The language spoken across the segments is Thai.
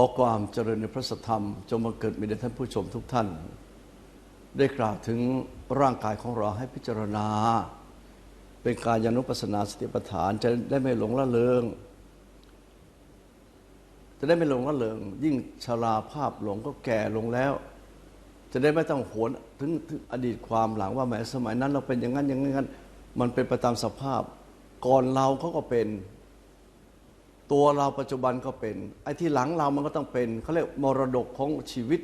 อความเจริญในพระสัทธรรม จงมาเกิดมีแด่ท่านผู้ชมทุกท่าน ได้กล่าวถึงร่างกายของเราให้พิจารณา เป็นการยานุปัสนาสติปัฏฐานจะได้ไม่หลงละเลงจะได้ไม่หลงละเลงยิ่งชราภาพหลงก็แก่ลงแล้ว จะได้ไม่ต้องหวนถึงถึงอดีตความหลังว่าแหมสมัยนั้นเราเป็นอย่างนั้นอย่างนั้นมันเป็นไปตามสภาพ ก่อนเราเขาก็เป็น ตัวเราปัจจุบันก็เป็น ไอ้ที่หลังเรามันก็ต้องเป็นเขาเรียกมรดกของชีวิต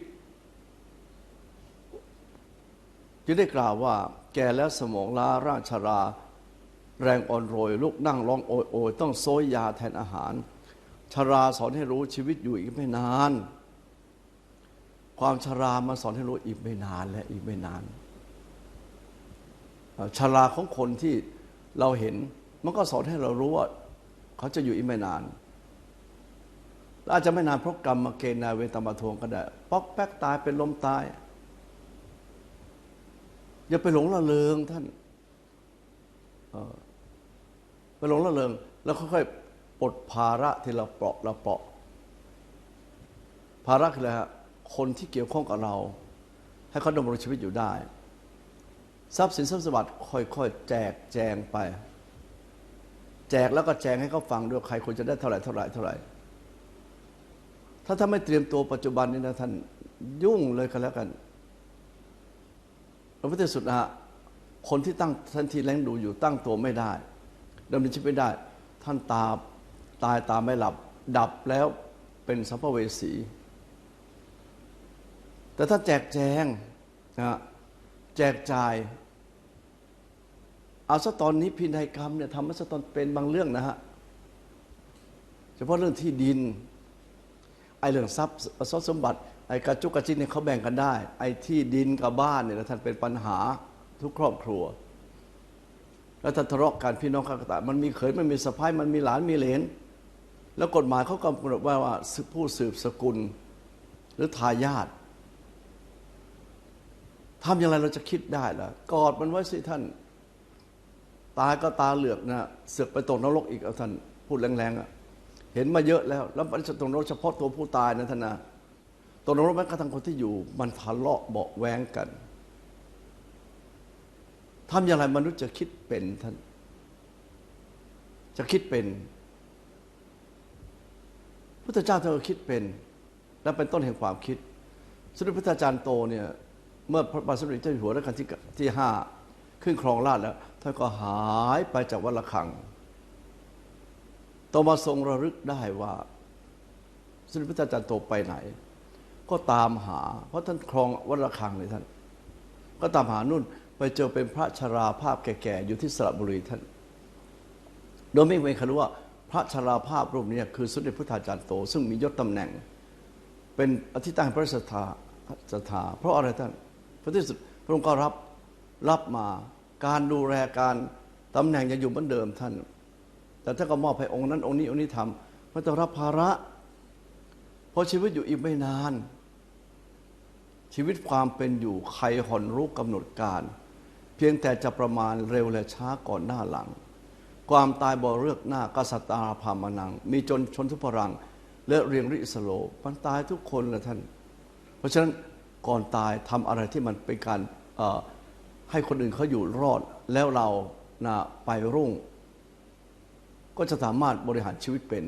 จึงได้กล่าวว่า แก่แล้วสมองล้าร่างชรา แรงอ่อนโรยลุกนั่งร้องโอยโอยต้องโซยยาแทนอาหารชราสอนให้รู้ชีวิตอยู่อีกไม่นาน ความชรามาสอนให้รู้อีกไม่นานและอีกไม่นานชราของคนที่เราเห็น มันก็สอนให้เรารู้ว่า เขาจะอยู่อีกไม่นานอาจจะไม่นานเพราะกรรมมาเกณฑ์นาเวตามาทวงก็ได้ ป๊อกแป๊กตายเป็นลมตาย อย่าไปหลงละเลงท่านไปหลงละเลง แล้วค่อยๆปลดภาระที่เราเปราะเราเปราะ ภาระคืออะไรฮะคนที่เกี่ยวข้องกับเรา ให้เขาดำรงชีวิตอยู่ได้ ทรัพย์สินทรัพย์สมบัติค่อยๆแจกแจงไป แจกแล้วก็แจงให้เขาฟังด้วยใครควรจะได้เท่าไหร่เท่าไหร่เท่าไหร่ ถ้าท่านไม่เตรียมตัวปัจจุบันนี้นะท่านยุ่งเลยกันแล้วกันเราพิสุดนะฮะคนที่ตั้งท่านที่แรงดูอยู่ตั้งตัวไม่ได้ดำเนินชีวิตไม่ได้ ท่านตาตายตาไม่หลับ ดับแล้วเป็นสัมภเวสี แต่ถ้าแจกแจงนะแจกจ่าย เอาซะตอนนี้พินัยกรรมเนี่ยทำมาซะตอนเป็นบางเรื่องนะฮะเฉพาะเรื่องที่ดินไอ้เรื่องทรัพย์ทรัพย์สมบัติไอ้กระจุกกระจินเนี่ยเขาแบ่งกันได้ ไอ้ที่ดินกับบ้านเนี่ยท่านเป็นปัญหาทุกครอบครัว แล้วท่านทะเลาะกันพี่น้องข้ากตามันมีเขยมันมีสะพ้ายมันมีหลานมีเหลน แล้วกฎหมายเขากำหนดไว้ว่าผู้สืบสกุล หรือทายาททำอย่างไรเราจะคิดได้ล่ะกอดมันไว้สิท่าน ตายก็ตาเหลือกนะเสือกไปตกนรกอีกเอาท่านพูดแรงๆอะเห็นมาเยอะแล้ว แล้วมันจะตกนรกเฉพาะตัวผู้ตายนะท่านนะตกนรกแม้กระทั่งคนที่อยู่ มันทะเลาะเบาแวงกันทำอย่างไรมนุษย์จะคิดเป็นท่าน จะคิดเป็นพุทธเจ้าท่านก็คิดเป็น และเป็นต้นแห่งความคิดสมเด็จพระอาจารย์โตเนี่ยเมื่อพระบาทสมเด็จเจ้าอยู่หัวรัชกาลที่ที่ห้า ขึ้นครองราชแล้วท่านก็หายไปจากวัดระฆังต่อมาทรงระลึกได้ว่าสมเด็จพระจารโตไปไหน ก็ตามหา เพราะท่านครองวัดระฆังเลยท่าน ก็ตามหานู่นไปเจอเป็นพระชราภาพแก่ๆอยู่ที่สระบุรีท่าน โดยไม่มีใครู้ว่าพระชราภาพรูปนี้คือสมเด็จพระจารโต ซึ่งมียศตำแหน่ง เป็นอธิตั้งพระสถาสถาเพราะอะไรท่านพระที่สุดพระองค์ก็รับ รับมาการดูแลการตำแหน่งยังอยู่เหมือนเดิมท่าน แต่ถ้าก็มอบให้องค์นั้น องค์นี้องค์นี้ทำไม่ต้องรับภาระ เพราะชีวิตอยู่อีกไม่นาน ชีวิตความเป็นอยู่ใครห่อนรู้กำหนดการ เพียงแต่จะประมาณเร็วและช้าก่อนหน้าหลัง ความตายบ่เลือกหน้ากษัตริย์อาภามานัง มีจนชนทุพรัง และเรียงริสโลมันตายทุกคนละท่าน เพราะฉะนั้นก่อนตายทำอะไรที่มันเป็นการ ให้คนอื่นเขาอยู่รอดแล้วเรานะไปรุ่ง ก็จะสามารถบริหารชีวิตเป็น